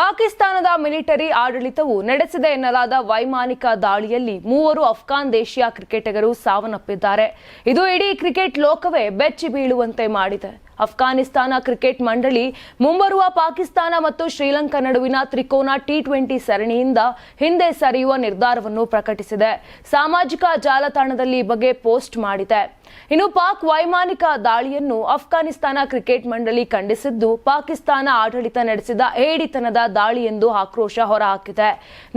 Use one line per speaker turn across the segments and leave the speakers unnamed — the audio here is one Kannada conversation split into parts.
ಪಾಕಿಸ್ತಾನದ ಮಿಲಿಟರಿ ಆಡಳಿತವು ನಡೆಸಿದೆ ಎನ್ನಲಾದ ವೈಮಾನಿಕ ದಾಳಿಯಲ್ಲಿ ಮೂವರು ಅಫ್ಘಾನ್ ದೇಶೀಯ ಕ್ರಿಕೆಟಿಗರು ಸಾವನ್ನಪ್ಪಿದ್ದಾರೆ. ಇದು ಇಡೀ ಕ್ರಿಕೆಟ್ ಲೋಕವೇ ಬೆಚ್ಚಿ ಬೀಳುವಂತೆ ಮಾಡಿದೆ. ಅಫ್ಘಾನಿಸ್ತಾನ ಕ್ರಿಕೆಟ್ ಮಂಡಳಿ ಮುಂಬರುವ ಪಾಕಿಸ್ತಾನ ಮತ್ತು ಶ್ರೀಲಂಕಾ ನಡುವಿನ ತ್ರಿಕೋನ ಟಿ ಟ್ವೆಂಟಿ ಸರಣಿಯಿಂದ ಹಿಂದೆ ಸರಿಯುವ ನಿರ್ಧಾರವನ್ನು ಪ್ರಕಟಿಸಿದೆ. ಸಾಮಾಜಿಕ ಜಾಲತಾಣದಲ್ಲಿ ಈ ಬಗ್ಗೆ ಪೋಸ್ಟ್ ಮಾಡಿದೆ. ಇನ್ನು ಪಾಕ್ ವೈಮಾನಿಕ ದಾಳಿಯನ್ನು ಅಫ್ಘಾನಿಸ್ತಾನ ಕ್ರಿಕೆಟ್ ಮಂಡಳಿ ಖಂಡಿಸಿದ್ದು, ಪಾಕಿಸ್ತಾನ ಆಡಳಿತ ನಡೆಸಿದ ಏಡಿತನದ ದಾಳಿ ಎಂದು ಆಕ್ರೋಶ ಹೊರಹಾಕಿದೆ.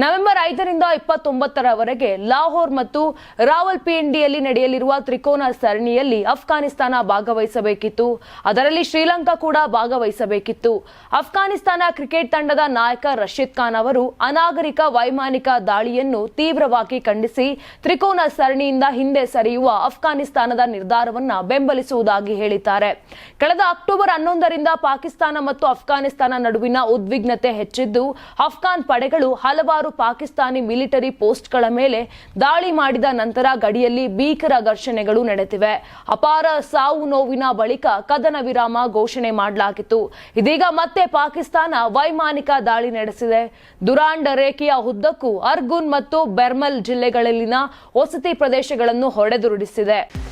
ನವೆಂಬರ್ ಐದರಿಂದ ಇಪ್ಪತ್ತೊಂಬತ್ತರವರೆಗೆ ಲಾಹೋರ್ ಮತ್ತು ರಾವಲ್ಪಿಂಡಿಯಲ್ಲಿ ನಡೆಯಲಿರುವ ತ್ರಿಕೋನ ಸರಣಿಯಲ್ಲಿ ಅಫ್ಘಾನಿಸ್ತಾನ ಭಾಗವಹಿಸಬೇಕಿತ್ತು. ಅದರಲ್ಲಿ ಶ್ರೀಲಂಕಾ ಕೂಡ ಭಾಗವಹಿಸಬೇಕಿತ್ತು. ಅಫ್ಘಾನಿಸ್ತಾನ ಕ್ರಿಕೆಟ್ ತಂಡದ ನಾಯಕ ರಶೀದ್ ಖಾನ್ ಅವರು ಅನಾಗರಿಕ ವೈಮಾನಿಕ ದಾಳಿಯನ್ನು ತೀವ್ರವಾಗಿ ಖಂಡಿಸಿ, ತ್ರಿಕೋನ ಸರಣಿಯಿಂದ ಹಿಂದೆ ಸರಿಯುವ ಅಫ್ಘಾನಿಸ್ತಾನದ ನಿರ್ಧಾರವನ್ನ ಬೆಂಬಲಿಸುವುದಾಗಿ ಹೇಳಿದ್ದಾರೆ. ಕಳೆದ ಅಕ್ಟೋಬರ್ ಹನ್ನೊಂದರಿಂದ ಪಾಕಿಸ್ತಾನ ಮತ್ತು ಅಫ್ಘಾನಿಸ್ತಾನ ನಡುವಿನ ಉದ್ವಿಗ್ನತೆ ಹೆಚ್ಚಿದ್ದು, ಅಫ್ಘಾನ್ ಪಡೆಗಳು ಹಲವಾರು ಪಾಕಿಸ್ತಾನಿ ಮಿಲಿಟರಿ ಪೋಸ್ಟ್ಗಳ ಮೇಲೆ ದಾಳಿ ಮಾಡಿದ ನಂತರ ಗಡಿಯಲ್ಲಿ ಭೀಕರ ಘರ್ಷಣೆಗಳು ನಡೆದಿವೆ. ಅಪಾರ ಸಾವು ನೋವಿನ ಬಳಿಕ ಕದನ ವಿರಾಮ ಘೋಷಣೆ ಮಾಡಲಾಗಿತ್ತು. ಇದೀಗ ಮತ್ತೆ ಪಾಕಿಸ್ತಾನ ವೈಮಾನಿಕ ದಾಳಿ ನಡೆಸಿದೆ. ದುರಾಂಡ ರೇಖೆಯ ಉದ್ದಕ್ಕೂ ಅರ್ಗುನ್ ಮತ್ತು ಬೆರ್ಮಲ್ ಜಿಲ್ಲೆಗಳಲ್ಲಿನ ವಸತಿ ಪ್ರದೇಶಗಳನ್ನು ಹೊಡೆದುರುಳಿಸಿದೆ